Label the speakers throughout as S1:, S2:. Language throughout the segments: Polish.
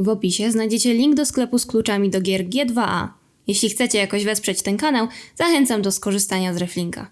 S1: W opisie znajdziecie link do sklepu z kluczami do gier G2A. Jeśli chcecie jakoś wesprzeć ten kanał, zachęcam do skorzystania z reflinka.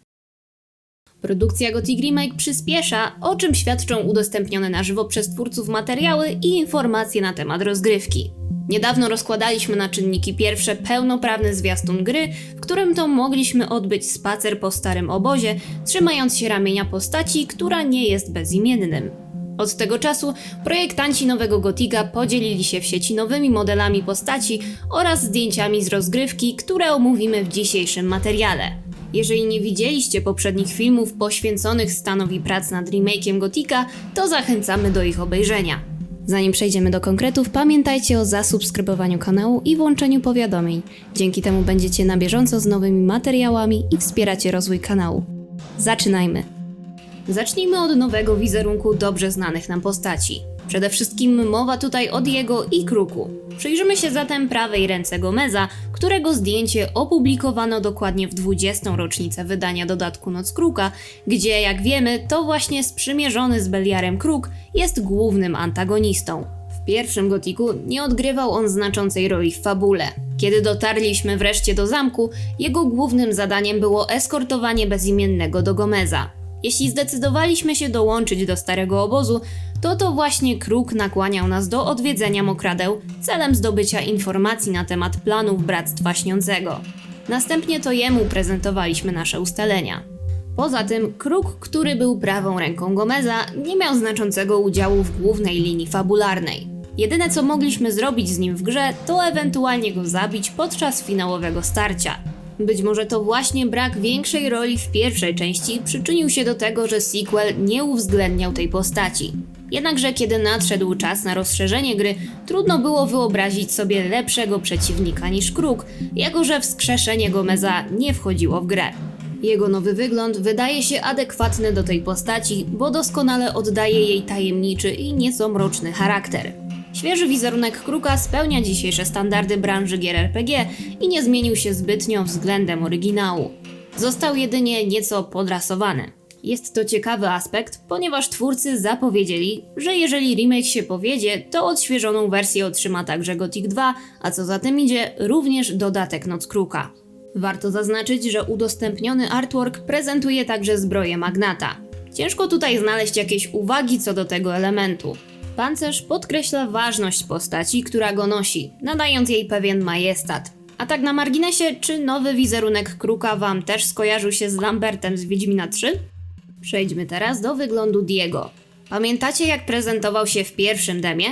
S1: Produkcja Gothic Remake przyspiesza, o czym świadczą udostępnione na żywo przez twórców materiały i informacje na temat rozgrywki. Niedawno rozkładaliśmy na czynniki pierwsze pełnoprawny zwiastun gry, w którym to mogliśmy odbyć spacer po starym obozie, trzymając się ramienia postaci, która nie jest bezimiennym. Od tego czasu projektanci nowego Gotika podzielili się w sieci nowymi modelami postaci oraz zdjęciami z rozgrywki, które omówimy w dzisiejszym materiale. Jeżeli nie widzieliście poprzednich filmów poświęconych stanowi prac nad remake'iem Gotika, to zachęcamy do ich obejrzenia. Zanim przejdziemy do konkretów, pamiętajcie o zasubskrybowaniu kanału i włączeniu powiadomień. Dzięki temu będziecie na bieżąco z nowymi materiałami i wspieracie rozwój kanału. Zaczynajmy! Zacznijmy od nowego wizerunku dobrze znanych nam postaci. Przede wszystkim mowa tutaj o Diego i Kruku. Przyjrzymy się zatem prawej ręce Gomeza, którego zdjęcie opublikowano dokładnie w 20. rocznicę wydania dodatku Noc Kruka, gdzie jak wiemy to właśnie sprzymierzony z Beliarem Kruk jest głównym antagonistą. W pierwszym gotiku nie odgrywał on znaczącej roli w fabule. Kiedy dotarliśmy wreszcie do zamku, jego głównym zadaniem było eskortowanie bezimiennego do Gomeza. Jeśli zdecydowaliśmy się dołączyć do starego obozu, to to właśnie Kruk nakłaniał nas do odwiedzenia Mokradeł celem zdobycia informacji na temat planów Bractwa Śniącego. Następnie to jemu prezentowaliśmy nasze ustalenia. Poza tym, Kruk, który był prawą ręką Gomeza, nie miał znaczącego udziału w głównej linii fabularnej. Jedyne co mogliśmy zrobić z nim w grze, to ewentualnie go zabić podczas finałowego starcia. Być może to właśnie brak większej roli w pierwszej części przyczynił się do tego, że sequel nie uwzględniał tej postaci. Jednakże kiedy nadszedł czas na rozszerzenie gry, trudno było wyobrazić sobie lepszego przeciwnika niż Kruk, jako że wskrzeszenie Gomeza nie wchodziło w grę. Jego nowy wygląd wydaje się adekwatny do tej postaci, bo doskonale oddaje jej tajemniczy i nieco mroczny charakter. Świeży wizerunek Kruka spełnia dzisiejsze standardy branży gier RPG i nie zmienił się zbytnio względem oryginału. Został jedynie nieco podrasowany. Jest to ciekawy aspekt, ponieważ twórcy zapowiedzieli, że jeżeli remake się powiedzie, to odświeżoną wersję otrzyma także Gothic 2, a co za tym idzie, również dodatek Noc Kruka. Warto zaznaczyć, że udostępniony artwork prezentuje także zbroję Magnata. Ciężko tutaj znaleźć jakieś uwagi co do tego elementu. Pancerz podkreśla ważność postaci, która go nosi, nadając jej pewien majestat. A tak na marginesie, czy nowy wizerunek Kruka wam też skojarzył się z Lambertem z Wiedźmina 3? Przejdźmy teraz do wyglądu Diego. Pamiętacie jak prezentował się w pierwszym demie?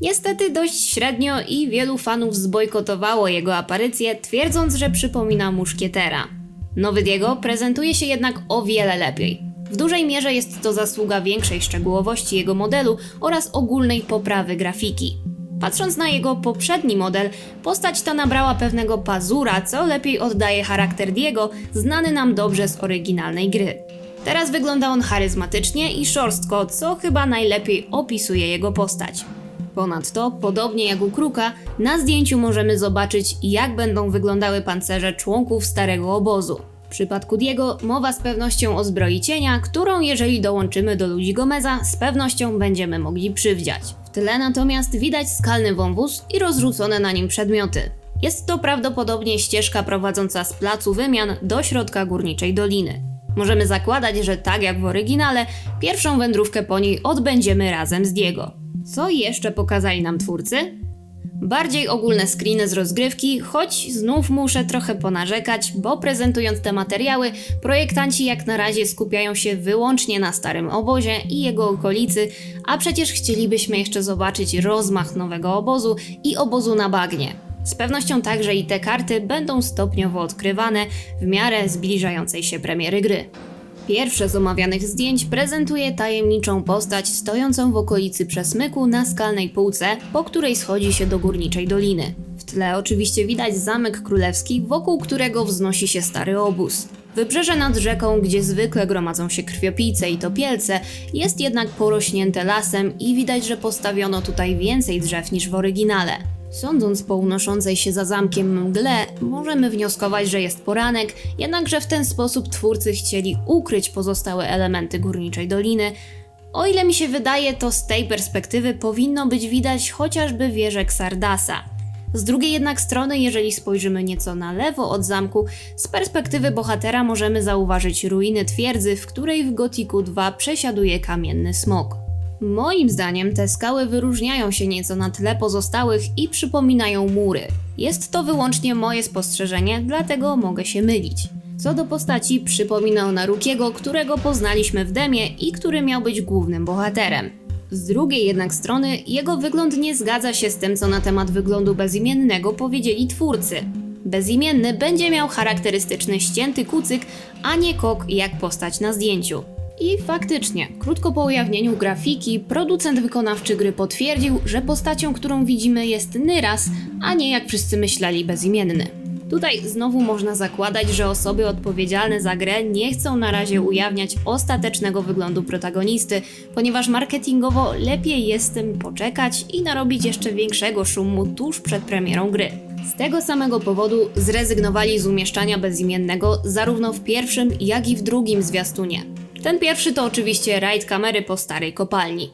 S1: Niestety dość średnio i wielu fanów zbojkotowało jego aparycję, twierdząc, że przypomina muszkietera. Nowy Diego prezentuje się jednak o wiele lepiej. W dużej mierze jest to zasługa większej szczegółowości jego modelu oraz ogólnej poprawy grafiki. Patrząc na jego poprzedni model, postać ta nabrała pewnego pazura, co lepiej oddaje charakter Diego, znany nam dobrze z oryginalnej gry. Teraz wygląda on charyzmatycznie i szorstko, co chyba najlepiej opisuje jego postać. Ponadto, podobnie jak u Kruka, na zdjęciu możemy zobaczyć, jak będą wyglądały pancerze członków starego obozu. W przypadku Diego mowa z pewnością o zbroi cienia, którą jeżeli dołączymy do ludzi Gomeza, z pewnością będziemy mogli przywdziać. W tyle natomiast widać skalny wąwóz i rozrzucone na nim przedmioty. Jest to prawdopodobnie ścieżka prowadząca z placu wymian do środka górniczej doliny. Możemy zakładać, że tak jak w oryginale, pierwszą wędrówkę po niej odbędziemy razem z Diego. Co jeszcze pokazali nam twórcy? Bardziej ogólne screeny z rozgrywki, choć znów muszę trochę ponarzekać, bo prezentując te materiały, projektanci jak na razie skupiają się wyłącznie na starym obozie i jego okolicy, a przecież chcielibyśmy jeszcze zobaczyć rozmach nowego obozu i obozu na bagnie. Z pewnością także i te karty będą stopniowo odkrywane w miarę zbliżającej się premiery gry. Pierwsze z omawianych zdjęć prezentuje tajemniczą postać stojącą w okolicy przesmyku na skalnej półce, po której schodzi się do górniczej doliny. W tle oczywiście widać zamek królewski, wokół którego wznosi się stary obóz. Wybrzeże nad rzeką, gdzie zwykle gromadzą się krwiopijce i topielce, jest jednak porośnięte lasem i widać, że postawiono tutaj więcej drzew niż w oryginale. Sądząc po unoszącej się za zamkiem mgle, możemy wnioskować, że jest poranek, jednakże w ten sposób twórcy chcieli ukryć pozostałe elementy górniczej doliny O ile mi się wydaje, to z tej perspektywy powinno być widać chociażby wieżę Xardasa. Z drugiej jednak strony, jeżeli spojrzymy nieco na lewo od zamku, z perspektywy bohatera możemy zauważyć ruiny twierdzy, w której w Gotiku 2 przesiaduje kamienny smok. Moim zdaniem te skały wyróżniają się nieco na tle pozostałych i przypominają mury. Jest to wyłącznie moje spostrzeżenie, dlatego mogę się mylić. Co do postaci, przypominał Narukiego, którego poznaliśmy w demie i który miał być głównym bohaterem. Z drugiej jednak strony, jego wygląd nie zgadza się z tym, co na temat wyglądu bezimiennego powiedzieli twórcy. Bezimienny będzie miał charakterystyczny ścięty kucyk, a nie kok jak postać na zdjęciu. I faktycznie, krótko po ujawnieniu grafiki, producent wykonawczy gry potwierdził, że postacią, którą widzimy jest Nyras, a nie jak wszyscy myśleli bezimienny. Tutaj znowu można zakładać, że osoby odpowiedzialne za grę nie chcą na razie ujawniać ostatecznego wyglądu protagonisty, ponieważ marketingowo lepiej jest tym poczekać i narobić jeszcze większego szumu tuż przed premierą gry. Z tego samego powodu zrezygnowali z umieszczania bezimiennego zarówno w pierwszym, jak i w drugim zwiastunie. Ten pierwszy to oczywiście rajd kamery po starej kopalni.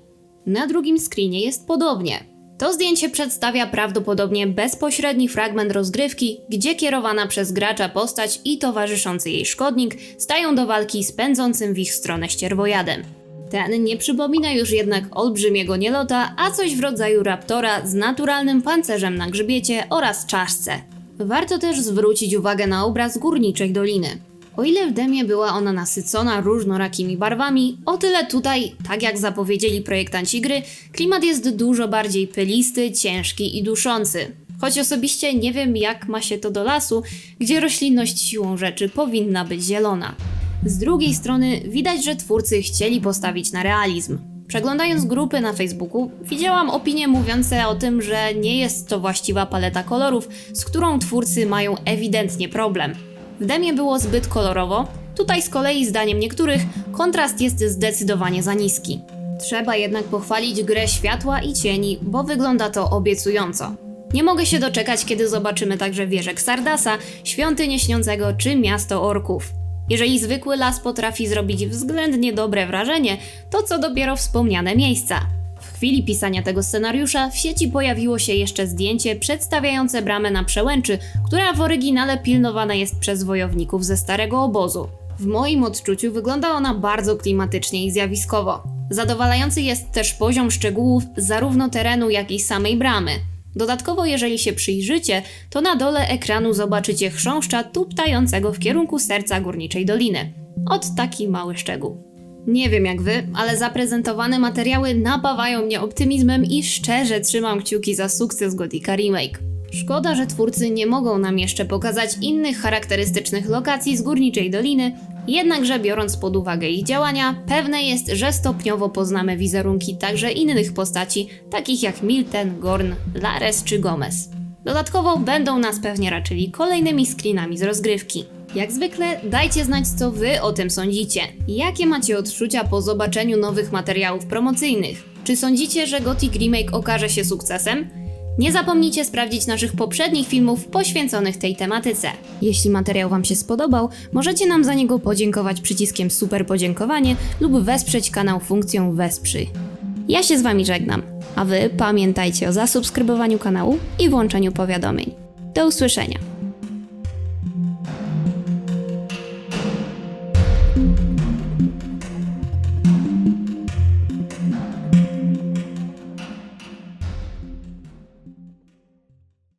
S1: Na drugim screenie jest podobnie. To zdjęcie przedstawia prawdopodobnie bezpośredni fragment rozgrywki, gdzie kierowana przez gracza postać i towarzyszący jej szkodnik stają do walki z pędzącym w ich stronę ścierwojadem. Ten nie przypomina już jednak olbrzymiego nielota, a coś w rodzaju raptora z naturalnym pancerzem na grzbiecie oraz czaszce. Warto też zwrócić uwagę na obraz górniczej doliny. O ile w demie była ona nasycona różnorakimi barwami, o tyle tutaj, tak jak zapowiedzieli projektanci gry, klimat jest dużo bardziej pylisty, ciężki i duszący. Choć osobiście nie wiem, jak ma się to do lasu, gdzie roślinność siłą rzeczy powinna być zielona. Z drugiej strony widać, że twórcy chcieli postawić na realizm. Przeglądając grupy na Facebooku, widziałam opinie mówiące o tym, że nie jest to właściwa paleta kolorów, z którą twórcy mają ewidentnie problem. W demie było zbyt kolorowo, tutaj z kolei zdaniem niektórych kontrast jest zdecydowanie za niski. Trzeba jednak pochwalić grę światła i cieni, bo wygląda to obiecująco. Nie mogę się doczekać, kiedy zobaczymy także wieżę Xardasa, świątynię śniącego czy miasto orków. Jeżeli zwykły las potrafi zrobić względnie dobre wrażenie, to co dopiero wspomniane miejsca. Chwili pisania tego scenariusza w sieci pojawiło się jeszcze zdjęcie przedstawiające bramę na przełęczy, która w oryginale pilnowana jest przez wojowników ze starego obozu. W moim odczuciu wygląda ona bardzo klimatycznie i zjawiskowo. Zadowalający jest też poziom szczegółów zarówno terenu, jak i samej bramy. Dodatkowo, jeżeli się przyjrzycie, to na dole ekranu zobaczycie chrząszcza tuptającego w kierunku serca górniczej doliny. Ot taki mały szczegół. Nie wiem jak wy, ale zaprezentowane materiały napawają mnie optymizmem i szczerze trzymam kciuki za sukces Gotika Remake. Szkoda, że twórcy nie mogą nam jeszcze pokazać innych charakterystycznych lokacji z Górniczej Doliny, jednakże biorąc pod uwagę ich działania, pewne jest, że stopniowo poznamy wizerunki także innych postaci, takich jak Milten, Gorn, Lares czy Gomez. Dodatkowo będą nas pewnie raczyli kolejnymi screenami z rozgrywki. Jak zwykle dajcie znać co wy o tym sądzicie. Jakie macie odczucia po zobaczeniu nowych materiałów promocyjnych? Czy sądzicie, że Gothic Remake okaże się sukcesem? Nie zapomnijcie sprawdzić naszych poprzednich filmów poświęconych tej tematyce. Jeśli materiał Wam się spodobał, możecie nam za niego podziękować przyciskiem super podziękowanie lub wesprzeć kanał funkcją wesprzyj. Ja się z Wami żegnam, a Wy pamiętajcie o zasubskrybowaniu kanału i włączeniu powiadomień. Do usłyszenia!